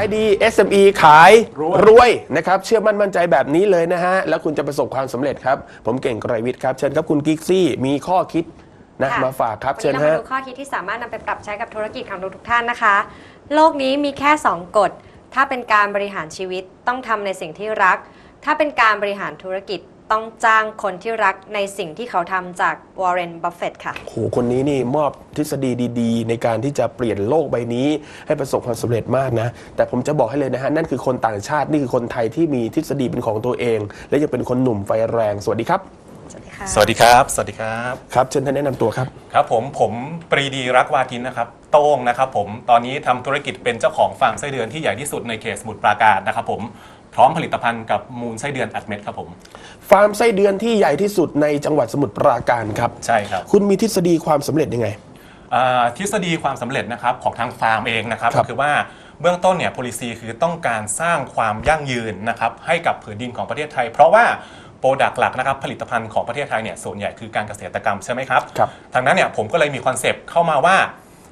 ายดี SME ขายรวยรวยนะครับ เชื่อมั่นมั่นใจแบบนี้เลยนะฮะ แล้วคุณจะประสบความสำเร็จครับ ผมเก่งไกรวิทย์ครับ เชิญครับคุณกิ๊กซี่ มีข้อคิดนะค่ะมาฝากครับวันเชิญนี้เราฮะมาดูข้อคิดที่สามารถนำไปปรับใช้กับธุรกิจของทุกๆท่านนะคะ โลกนี้มีแค่ 2 กฎ ถ้าเป็นการบริหารชีวิตต้องทำในสิ่งที่รัก ถ้าเป็นการบริหารธุรกิจ ต้องจ้างคนที่รักในสิ่งที่เขาทำจากวอร์เรนบัฟเฟตค่ะโอ้โหคนนี้นี่มอบทฤษฎีดีๆ ในการที่จะเปลี่ยนโลกใบนี้ ให้ประสบความสำเร็จมากนะ แต่ผมจะบอกให้เลยนะฮะ นั่นคือคนต่างชาตินี่คือคนไทยที่มีทฤษฎีเป็นของตัวเอง และยังเป็นคนหนุ่มไฟแรง สวัสดีครับสวัสดีค่ะ สวัสดีครับ สวัสดีครับ ครับเชิญท่านแนะนำตัวครับ ครับผม ผมปรีดีรักวาทินนะครับ โต้งนะครับผม ตอนนี้ทำธุรกิจเป็นเจ้าของฟาร์มไส้เดือนที่ใหญ่ที่สุดในเขตสมุทรปราการนะครับผม พร้อมผลิตภัณฑ์กับมูลไส้เดือนอัดเม็ดครับผม ฟาร์มไส้เดือนที่ใหญ่ที่สุดในจังหวัดสมุทรปราการครับ ใช่ครับ คุณมีทฤษฎีความสำเร็จยังไง อ่าทฤษฎีความสำเร็จนะครับของทางฟาร์มเองนะครับครับ ก็คือว่าเบื้องต้นเนี่ย policy คือต้องการสร้างความยั่งยืนนะครับให้กับผืนดินของประเทศไทย เพราะว่าโปรดักต์หลักนะครับผลิตภัณฑ์ของประเทศไทยเนี่ยส่วนใหญ่คือการเกษตรกรรมใช่ไหมครับ ครับ ทางนั้นเนี่ยผมก็เลยมีคอนเซปต์เข้ามาว่า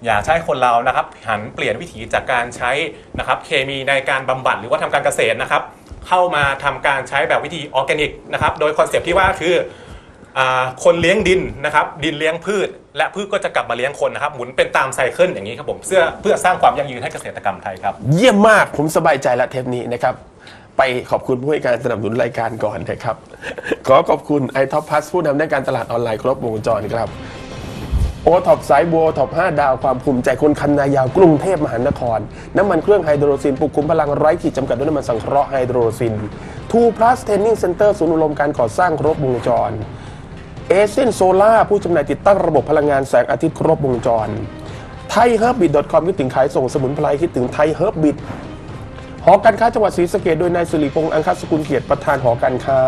อยากใช้คนเรานะครับหันเปลี่ยนวิถีจากการใช้นะครับเคมีในการบำบัดหรือว่าทำการเกษตรนะครับ เข้ามาทำการใช้แบบวิธีออร์แกนิกนะครับโดยคอนเซปต์ที่ว่าคืออคนเลี้ยงดินนะครับดินเลี้ยงพืช และพืชก็จะกลับมาเลี้ยงคนนะครับหมุนเป็นตามไซเคิลอย่างนี้ครับผมเพื่อเพื่อสร้างความยั่งยืนให้เกษตรกรรมไทยครับ เยี่ยมมากผมสบายใจละเทปนี้นะครับไปขอบคุณผู้ให้การสนับสนุนรายการก่อนนะครับ ขอขอบคุณไอท็อปพัสผู้นำด้านการตลาดออนไลน์ครบวงจรครับ โอท็อปสายบัวท็อป5ดาวความภูมิใจคนคันนายาวกรุงเทพมหานคร น้ำมันเครื่องไฮโดรซินปลุกคุ้มพลังไร้ขีดจำกัดด้วยน้ำมันสังเคราะห์ไฮโดรซินทูพลัสเทนนิ่งเซ็นเตอร์ศูนย์อบรมการก่อสร้างครบวงจรเอเซนโซล่าผู้จำหน่ายติดตั้งระบบพลังงานแสงอาทิตย์ครบวงจรไทยเฮิร์บบิทคอมคิดถึงขายส่งสมุนไพรคิดถึงไทยเฮิร์บบิทหอการค้าจังหวัดศรีสะเกดโดยนายสิริพงษ์อังคสกุลเกียรติประธานหอการค้า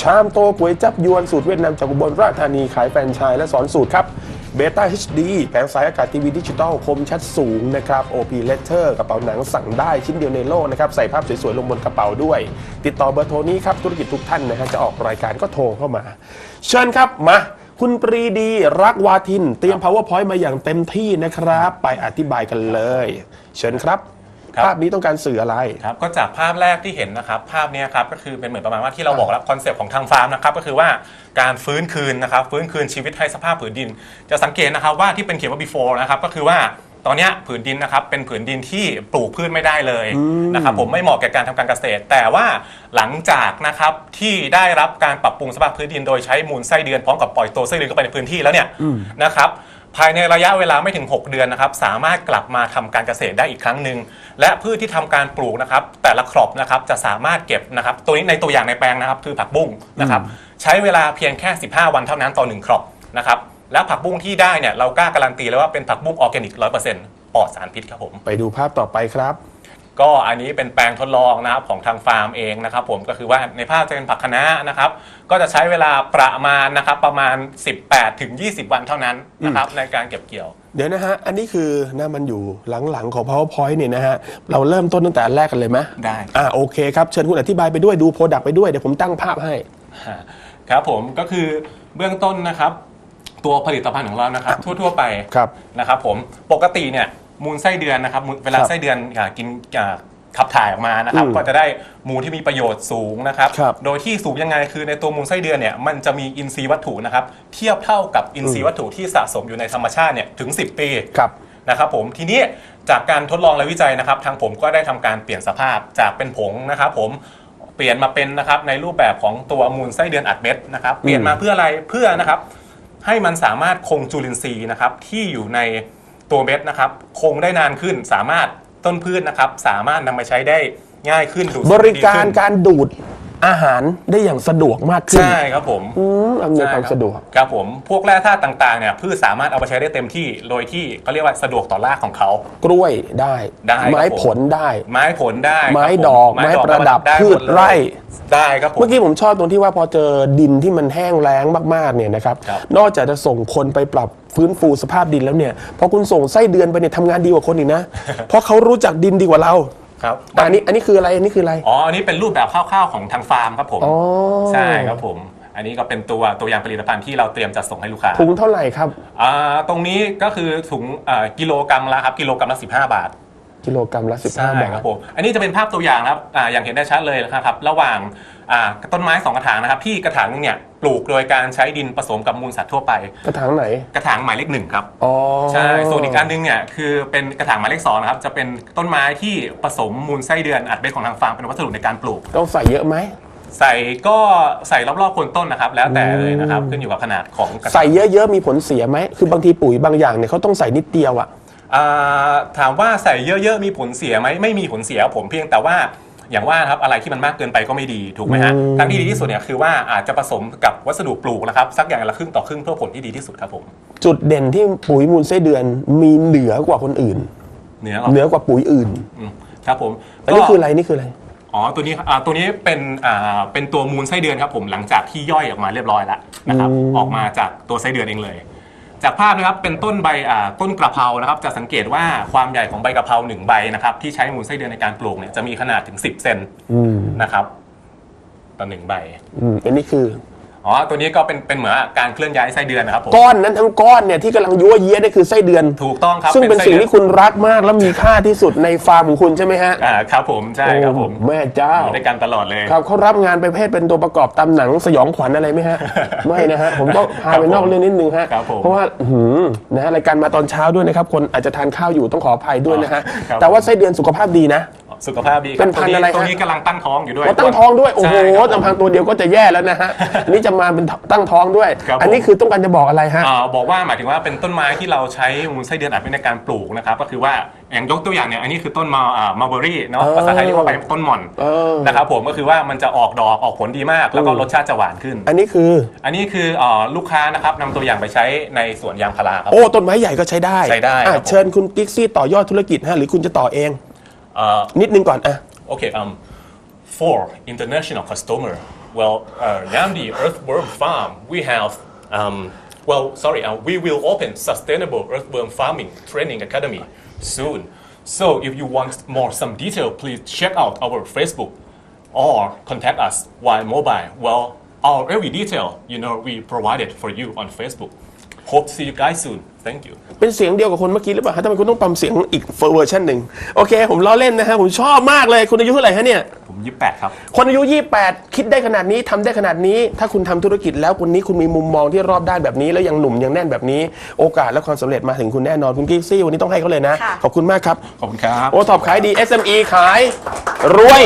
ชามโตก๋วยจับยวนสูตรเวียดนามจากอุบลราชธานีขายแฟรนไชส์และสอนสูตรครับ เบต้า HD แผงสายอากาศทีวีดิจิตอลคมชัดสูงนะครับ OP Letter กระเป๋าหนังสั่งได้ชิ้นเดียวในโลกนะครับ ใส่ภาพสวยๆ ลงบนกระเป๋าด้วย ติดต่อเบอร์โทรนี้ครับ ธุรกิจทุกท่านนะฮะจะออกรายการก็โทรเข้ามา เชิญครับมาคุณปรีดีรักวาทิน เตรียม powerpoint มาอย่างเต็มที่นะครับ ไปอธิบายกันเลย เชิญครับ ครับ ภาพนี้ต้องการสื่ออะไร ครับก็จากภาพแรกที่เห็นนะครับภาพเนี้ยครับก็คือเป็นเหมือนประมาณว่าที่เราบอกแล้วคอนเซปต์ของทางฟาร์มนะครับก็คือว่าการฟื้นคืนนะครับฟื้นคืนชีวิตให้สภาพผืนดิน จะสังเกตนะครับว่าที่เป็นเขียนว่า before นะครับก็คือว่าตอนเนี้ยผืนดินนะครับเป็นผืนดินที่ปลูกพืชไม่ได้เลยนะครับผมไม่เหมาะแก่การทำการเกษตร แต่ว่าหลังจากนะครับที่ได้รับการปรับปรุงสภาพพื้นดินโดยใช้มูลไส้เดือนพร้อมกับปล่อยตัวไส้เดือนเข้าไปในพื้นที่แล้วเนี่ยนะครับ ภายในระยะเวลาไม่ถึง 6 เดือนนะครับ สามารถกลับมาทำการเกษตรได้อีกครั้งหนึ่งและพืชที่ทำการปลูกนะครับ แต่ละครอบนะครับจะสามารถเก็บนะครับ ตัวนี้ในตัวอย่างในแปลงนะครับคือผักบุ้งนะครับ ใช้เวลาเพียงแค่ 15 วันเท่านั้นต่อหนึ่งครอบนะครับแล้วผักบุ้งที่ได้เนี่ยเรากล้าการันตีเลยว่าเป็นผักบุ้งออร์แกนิกร้อยเปอร์เซ็นต์ปลอดสารพิษครับผมไปดูภาพต่อไปครับ ก็อันนี้เป็นแปลงทดลองนะครับของทางฟาร์มเองนะครับผมก็คือว่าในภาพจะเป็นผักคะน้านะครับก็จะใช้เวลาประมาณนะครับประมาณ 18ถึง20 วันเท่านั้นนะครับในการเก็บเกี่ยวเดี๋ยวนะฮะ อันนี้คือนะมันอยู่หลังๆของ powerpoint เนี่ยนะฮะ เราเริ่มต้นตั้งแต่อันแรกกันเลยไหมได้อ่าโอเคครับ เชิญคุณอธิบายไปด้วยดูโปรดักไปด้วย เดี๋ยวผมตั้งภาพให้ ครับผมก็คือเบื้องต้นนะครับ ตัวผลิตภัณฑ์ของเรานะครับ ทั่วๆไปครับนะครับผมปกติเนี่ย มูลไส้เดือนนะครับมูลเวลาครับไส้เดือนอ่ากินอ่าขับถ่ายออกมานะครับ อืมก็จะได้มูลที่มีประโยชน์สูงนะครับ ครับโดยที่สูงยังไงคือในตัวมูลไส้เดือนเนี่ยมันจะมีอินทรีย์วัตถุนะครับเทียบเท่ากับอินทรีย์วัตถุที่สะสมอยู่ในธรรมชาติเนี่ยถึง 10 ปีครับ นะครับผมทีนี้จากการทดลองและวิจัยนะครับ ทางผมก็ได้ทำการเปลี่ยนสภาพจากเป็นผงนะครับผมเปลี่ยนมาเป็นนะครับในรูปแบบของตัวมูลไส้เดือนอัดเม็ดนะครับเปลี่ยนมาเพื่ออะไรเพื่อนะครับ ให้มันสามารถคงจุลินทรีย์นะครับที่อยู่ใน ตัวเม็ดนะครับคงได้นานขึ้นสามารถต้นพืชนะครับ สามารถนำไปใช้ได้ง่ายขึ้นดูดบซึมริการดีขึ้น การดูด อาหารได้อย่างสะดวกมากขึ้นใช่ครับผมอืมอำนวยความสะดวก ครับผมพวกแร่ธาตุต่างๆเนี่ยพืชสามารถเอาไปใช้ได้เต็มที่โดยที่เขาเรียกว่าสะดวกต่อรากของเขา กล้วยได้ได้ครับไม้ผมผลได้ ไม้ผลได้ไม้ครับผดอกไม้ไม้ดอกประดับได้พืหมชดเลยไร่ ได้ครับผม เมื่อกี้ผมชอบตรงที่ว่าพอเจอดินที่มันแห้งแล้งมากๆเนี่ยนะครับ ครับ นอกจากจะส่งคนไปปรับฟื้นฟูสภาพดินแล้วเนี่ย พอคุณส่งไส้เดือนไปเนี่ยทำงานดีกว่าคนอีกนะ เพราะเขารู้จักดินดีกว่าเรา ครับแต่อันนี้อันนี้คืออะไรอันนี้คืออะไร อ๋อ อันนี้เป็นรูปแบบคร่าวๆของทางฟาร์มครับผม อ๋อใช่ครับผม อันนี้ก็เป็นตัวตัวอย่างผลิตภัณฑ์ที่เราเตรียมจะส่งให้ลูกค้าถุงเท่าไหร่ครับอ่าตรงนี้ก็คือถุงอ่ากิโลกรัมละครับกิโลกรัมละ15 บาท กิโลกรัมละ15ใช่บาทครับผม อันนี้จะเป็นภาพตัวอย่างนะครับอ่าอย่างเห็นได้ชัดเลยนะครับ ระหว่าง อ่าต้นไม้สองกระถางนะครับที่กระถางหนึงเนี่ยปลูกโดยการใช้ดินผสมกับมูลสัตว์ทั่วไป กระถางไหน กระถางหมายเลขหนึ่งครับ อ๋อใช่ส่วนอีกอันหนึงเนี่ยคือเป็นกระถางหมายเลขสองนะครับจะเป็นต้นไม้ที่ผสมมูลไส้เดือนอัดเม็ดของทางฟาร์มเป็นวัสดุในการปลูก ต้องใส่เยอะไหม ใส่ก็ใส่รอบๆโคนต้นนะครับ แล้วแต่เลยนะครับขึ้นอยู่กับขนาดของกระถาง ใส่เยอะๆมีผลเสียไหม คือบางทีปุ๋ยบางอย่างเนี่ยเขาต้องใส่นิดเดียวอะ อ่าถามว่าใส่เยอะๆมีผลเสียไหมไม่มีผลเสียผมเพียงแต่ว่า อย่างว่าครับอะไรที่มันมากเกินไปก็ไม่ดีถูกไหมฮะทางที่ดีที่สุดเนี่ยคือว่าอาจจะผสมกับวัสดุปลูกนะครับสักอย่างละครึ่งต่อครึ่งเพื่อผลที่ดีที่สุดครับผมจุดเด่นที่ปุ๋ยมูลไส้เดือนมีเหนือกว่าคนอื่นเนื้อเหนือกว่าปุ๋ยอื่นมครับผมอันนี้คืออะไรนี่คืออะไรอ๋อตัวนี้อ่าตัวนี้เป็นอ่าเป็นตัวมูลไส้เดือนครับผมหลังจากที่ย่อยออกมาเรียบร้อยแล้วนะครับอืมออกมาจากตัวไส้เดือนเองเลย จากภาพนะครับเป็นต้นใบอ่าต้นกระเพรานะครับจะสังเกตว่าความใหญ่ของใบกระเพราหนึ่งใบนะครับที่ใช้มูลไส้เดือนในการปลูกเนี่ยจะมีขนาดถึง 10 เซนอืมนะครับต่อหนึ่งใบ อืมอันนี้คือ อ๋อ ตัวนี้ก็เป็นเป็นเหมือนการเคลื่อนย้ายไส้เดือนนะครับผม ก้อนนั้นทั้งก้อนเนี่ยที่กำลังยั่วเยี้ยนี่คือไส้เดือน ถูกต้องครับซึ่งเป็นไส้สิ่งดือที่คุณรักมากและมีค่าที่สุดในฟาร์มของคุณใช่ไหมฮะอ่าครับผม ใช่ครับผมโอ้แม่เจ้า อยู่ด้วยกันตลอดเลย ครับเขารับงานไปเพศเป็นตัวประกอบตามหนังสยองขวัญอะไรไหมฮะ ไม่นะฮะ ผมต้องพาไปนอกเรื่องนิดนึงฮะ ครับผมเพราะว่าอื้อหือนะฮะรายการมาตอนเช้าด้วยนะครับ คนอาจจะทานข้าวอยู่ต้องขออภัยด้วยนะฮะ ครับ แต่ว่าไส้เดือนสุขภาพดีนะ สุขภาพดีคเป็รับนพันธุ์อะไรฮะ ตัวนี้กำลังตั้งท้องอยู่ด้วยว่าตั้งท้องด้วย โอ้โหใช่ครับผม ลำพังตัวเดียวก็จะแย่แล้วนะฮะอันนี้จะมาเป็นตั้งท้องด้วย ครับผม อันนี้คือต้องการจะบอกอะไรฮะอ่าบอกว่าหมายถึงว่าเป็นต้นไม้ที่เราใช้มูลไส้เดือนอัดไว้ในการปลูกนะครับก็คือว่าอย่างยกตัวอย่างเนี่ยอันนี้คือต้นมาอ่ามาเบอรี่เนาะเออภาษาไทยเรียกว่าใบต้นหม่อนเออ นะครับผมก็คือว่ามันจะออกดอกออกผลดีมาก แล้วก็รสชาติจะหวานขึ้น อันนี้คือ อันนี้คืออ่าลูกค้านะครับนำตัวอย่างไปใช้ในสวนยางพาราครับ โอ้ต้นไม้ใหญ่ก็ใช้ได้ใช้ได้อะครับผม เชิญคุณกิ๊กซี่ต่อยอดธุรกิจฮะหรือคุณจะต่อเองอ่านิดนึงก่อนอะ Okay, um, for international customer, well, uh, Earthworm Farm, we have, um, well, sorry, uh, we will open sustainable earthworm farming training academy soon. So if you want more some detail, please check out our Facebook or contact us via mobile. Well, our every detail, you know, we provided for you on Facebook. Hope to see you guys soon. Thank you. เป็นเสียงเดียวกับคนเมื่อกี้หรือเปล่าฮะทำไมคุณต้องปรับเสียงอีกเวอร์ชันหนึ่งโอเค ผมล้อเล่นนะฮะ ผมชอบมากเลย คุณอายุเท่าไหร่ฮะเนี่ย ผม 28 ครับ คนอายุ 28 คิดได้ขนาดนี้ทำได้ขนาดนี้ ถ้าคุณทำธุรกิจแล้วคนนี้คุณมีมุมมองที่รอบด้านแบบนี้ แล้วยังหนุ่มยังแน่นแบบนี้ โอกาสและความสำเร็จมาถึงคุณแน่นอน คุณกิ๊กซี่วันนี้ต้องให้เขาเลยนะ ค่ะ ขอบคุณมากครับ ขอบคุณครับ โอท็อปขายดี SME ขายรวย